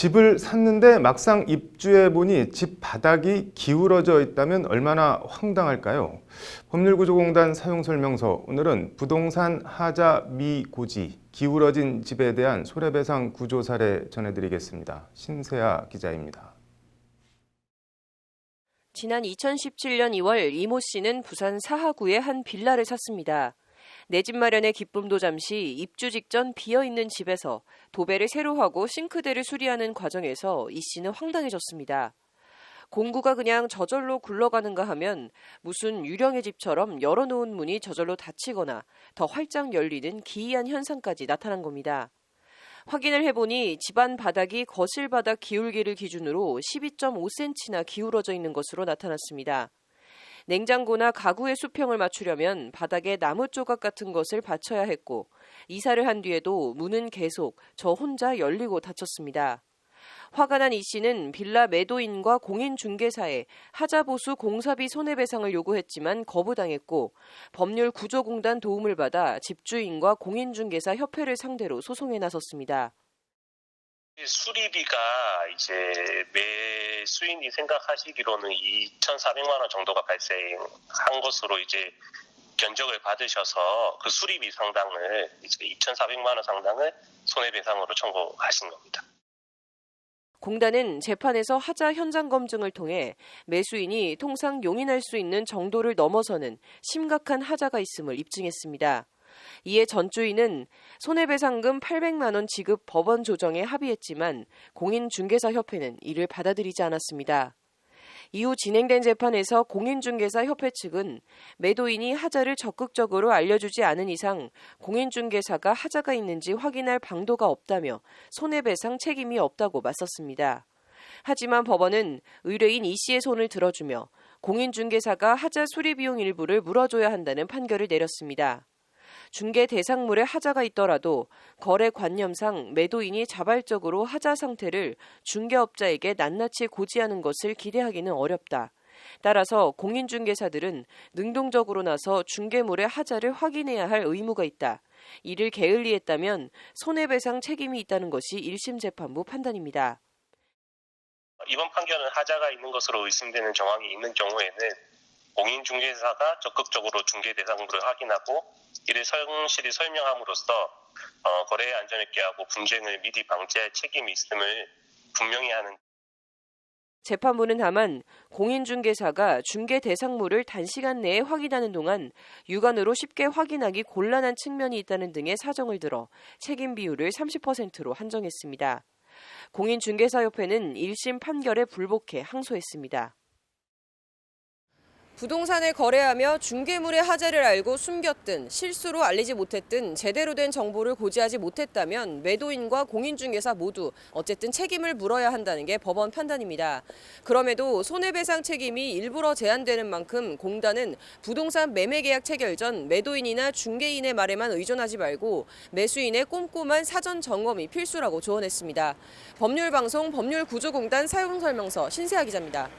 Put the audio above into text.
집을 샀는데 막상 입주해 보니 집 바닥이 기울어져 있다면 얼마나 황당할까요? 법률구조공단 사용설명서 오늘은 부동산 하자 미고지 기울어진 집에 대한 손해배상 구조 사례 전해드리겠습니다. 신세아 기자입니다. 지난 2017년 2월 이모 씨는 부산 사하구의 한 빌라를 샀습니다. 내 집 마련의 기쁨도 잠시 입주 직전 비어 있는 집에서 도배를 새로 하고 싱크대를 수리하는 과정에서 이 씨는 황당해졌습니다. 공구가 그냥 저절로 굴러가는가 하면 무슨 유령의 집처럼 열어놓은 문이 저절로 닫히거나 더 활짝 열리는 기이한 현상까지 나타난 겁니다. 확인을 해보니 집안 바닥이 거실 바닥 기울기를 기준으로 12.5cm나 기울어져 있는 것으로 나타났습니다. 냉장고나 가구의 수평을 맞추려면 바닥에 나무 조각 같은 것을 받쳐야 했고 이사를 한 뒤에도 문은 계속 저 혼자 열리고 닫혔습니다. 화가 난 이 씨는 빌라 매도인과 공인 중개사에 하자보수 공사비 손해배상을 요구했지만 거부당했고 법률 구조공단 도움을 받아 집주인과 공인중개사 협회를 상대로 소송에 나섰습니다. 수리비가 이제 매 수인이 생각하시기로는 2,400만 원 정도가 발생한 것으로 이제 견적을 받으셔서 그 수리비 상당을 이제 2,400만 원 상당을 손해배상으로 청구하신 겁니다. 공단은 재판에서 하자 현장 검증을 통해 매수인이 통상 용인할 수 있는 정도를 넘어서는 심각한 하자가 있음을 입증했습니다. 이에 전주인은 손해배상금 800만 원 지급 법원 조정에 합의했지만 공인중개사협회는 이를 받아들이지 않았습니다. 이후 진행된 재판에서 공인중개사 협회 측은 매도인이 하자를 적극적으로 알려주지 않은 이상 공인중개사가 하자가 있는지 확인할 방도가 없다며 손해배상 책임이 없다고 맞섰습니다. 하지만 법원은 의뢰인 이 씨의 손을 들어주며 공인중개사가 하자 수리 비용 일부를 물어줘야 한다는 판결을 내렸습니다. 중개 대상물에 하자가 있더라도 거래 관념상 매도인이 자발적으로 하자 상태를 중개업자에게 낱낱이 고지하는 것을 기대하기는 어렵다. 따라서 공인중개사들은 능동적으로 나서 중개물의 하자를 확인해야 할 의무가 있다. 이를 게을리했다면 손해배상 책임이 있다는 것이 1심 재판부 판단입니다. 이번 판결은 하자가 있는 것으로 의심되는 정황이 있는 경우에는 공인중개사가 적극적으로 중개 대상물을 확인하고 이를 성실히 설명함으로써 어, 거래의 안전을 깨하고 분쟁을 미리 방지할 책임이 있음을 분명히 하는 재판부는 다만 공인중개사가 중개 대상물을 단시간 내에 확인하는 동안 육안으로 쉽게 확인하기 곤란한 측면이 있다는 등의 사정을 들어 책임 비율을 30%로 한정했습니다. 공인중개사협회는 1심 판결에 불복해 항소했습니다. 부동산을 거래하며 중개물의 하자를 알고 숨겼든 실수로 알리지 못했든 제대로 된 정보를 고지하지 못했다면 매도인과 공인중개사 모두 어쨌든 책임을 물어야 한다는 게 법원 판단입니다. 그럼에도 손해배상 책임이 일부러 제한되는 만큼 공단은 부동산 매매 계약 체결 전 매도인이나 중개인의 말에만 의존하지 말고 매수인의 꼼꼼한 사전 점검이 필수라고 조언했습니다. 법률방송 법률구조공단 사용설명서 신세아 기자입니다.